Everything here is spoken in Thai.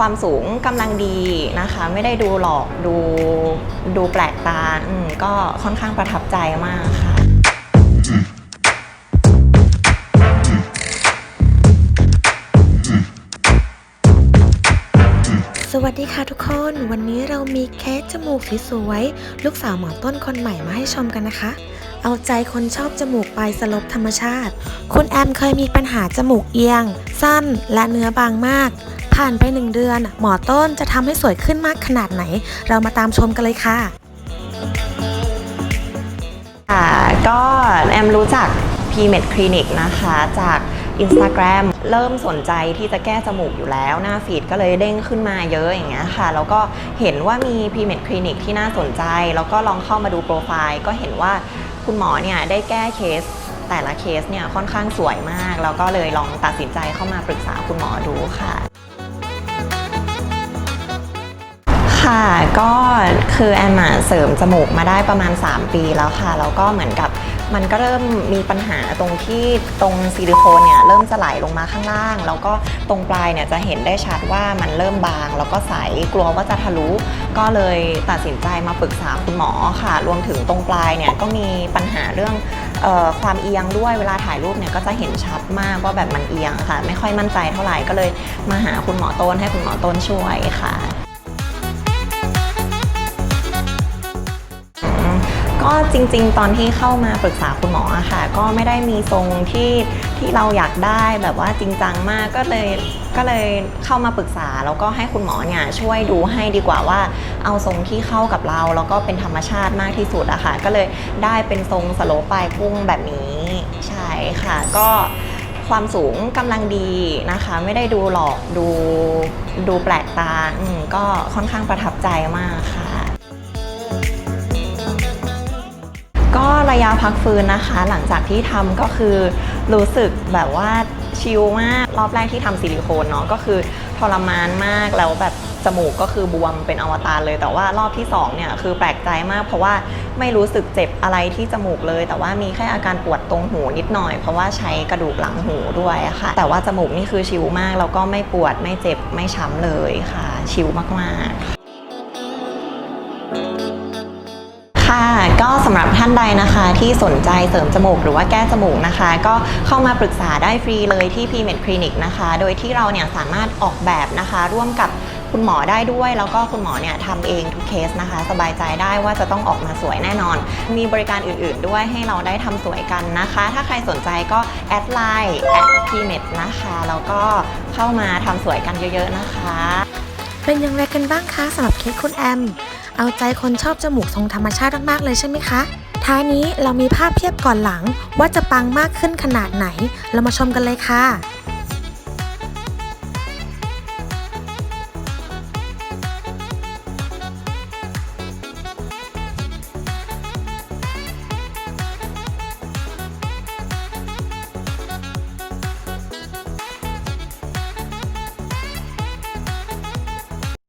ความสูงกำลังดีนะคะ ไม่ได้ดูหลอกดูดูแปลกตาก็ค่อนข้างประทับใจมากค่ะสวัสดีค่ะทุกคน วันนี้เรามีเคสจมูกสวยๆลูกสาวหมอต้นคนใหม่มาให้ชมกันนะคะ เอาใจคนชอบจมูกปลายสลบธรรมชาติ คุณแอมเคยมีปัญหาจมูกเอียง สั้นและเนื้อบางมาก ผ่านไปหนึ่งเดือน หมอต้นจะทำให้สวยขึ้นมากขนาดไหน เรามาตามชมกันเลยค่ะค่ะก็แอมรู้จัก p m e d Clinic นะคะจาก Instagram เริ่มสนใจที่จะแก้จมูกอยู่แล้ว หน้าฟีดก็เลยเด้งขึ้นมาเยอะอย่างเงี้ยค่ะ แล้วก็เห็นว่ามี p m e d Clinic ที่น่าสนใจ แล้วก็ลองเข้ามาดูโปรไฟล์ ก็เห็นว่าคุณหมอเนี่ยได้แก้เคสแต่ละเคสเนี่ยค่อนข้างสวยมาก แล้วก็เลยลองตัดสินใจเข้ามาปรึกษาคุณหมอดูค่ะ ค่ะ ก็คือแอมอะเสริมจมูกมาได้ประมาณ 3 ปีแล้วค่ะ แล้วก็เหมือนกับมันก็เริ่มมีปัญหาตรงที่ตรงซิลิโคนเนี่ยเริ่มจะไหลลงมาข้างล่าง แล้วก็ตรงปลายเนี่ยจะเห็นได้ชัดว่ามันเริ่มบาง แล้วก็ใสกลัวว่าจะทะลุ ก็เลยตัดสินใจมาปรึกษาคุณหมอค่ะ รวมถึงตรงปลายเนี่ยก็มีปัญหาเรื่องออความเอียงด้วยเวลาถ่ายรูปเนี่ยก็จะเห็นชัดมากว่าแบบมันเอียงค่ะ ไม่ค่อยมั่นใจเท่าไหร่ก็เลยมาหาคุณหมอต้นให้คุณหมอต้นช่วยค่ะ จริง ๆ ตอนที่เข้ามาปรึกษาคุณหมออะค่ะ ก็ไม่ได้มีทรงที่ที่เราอยากได้แบบว่าจริงจังมากก็เลยก็เลยเข้ามาปรึกษาแล้วก็ให้คุณหมอเนี่ยช่วยดูให้ดีกว่าว่า เอาทรงที่เข้ากับเรา แล้วก็เป็นธรรมชาติมากที่สุดอะค่ะ ก็เลยได้เป็นทรงสโลปปลายพุ่งแบบนี้ใช่ค่ะ ก็ความสูงกำลังดีนะคะ ไม่ได้ดูหลอกดูดูแปลกตาก็ค่อนข้างประทับใจมากค่ะ ระยะพักฟื้นนะคะ หลังจากที่ทำก็คือรู้สึกแบบว่าชิลมากรอบแรกที่ทำซิลิโคนเนาะก็คือทรมานมากแล้วแบบจมูกก็คือบวมเป็นอวตารเลย แต่ว่ารอบที่สองเนี่ยคือแปลกใจมากเพราะว่าไม่รู้สึกเจ็บอะไรที่จมูกเลย แต่ว่ามีแค่อาการปวดตรงหูนิดหน่อย เพราะว่าใช้กระดูกหลังหูด้วยค่ะ แต่ว่าจมูกนี่คือชิลมากแล้วก็ไม่ปวดไม่เจ็บไม่ช้ำเลยค่ะ ชิลมากๆ ค่ะก็สำหรับท่านใดนะคะที่สนใจเสริมจมูกหรือว่าแก้จมูกนะคะ ก็เข้ามาปรึกษาได้ฟรีเลยที่ p m e d Clinic นะคะ โดยที่เราเนี่ยสามารถออกแบบนะคะ ร่วมกับคุณหมอได้ด้วย แล้วก็คุณหมอเนี่ยทำเองทุกเคสนะคะ สบายใจได้ว่าจะต้องออกมาสวยแน่นอน มีบริการอื่นๆด้วยให้เราได้ทำสวยกันนะคะ ถ้าใครสนใจก็แอดไลน์แอด p m e d นะคะแล้วก็เข้ามาทำสวยกันเยอะๆนะคะ เป็นอย่างไรกันบ้างคะสำหรับเคสคุณแอม เอาใจคนชอบจมูกทรงธรรมชาติมากๆเลยใช่ไหมคะ ท้ายนี้เรามีภาพเทียบก่อนหลังว่าจะปังมากขึ้นขนาดไหน เรามาชมกันเลยค่ะ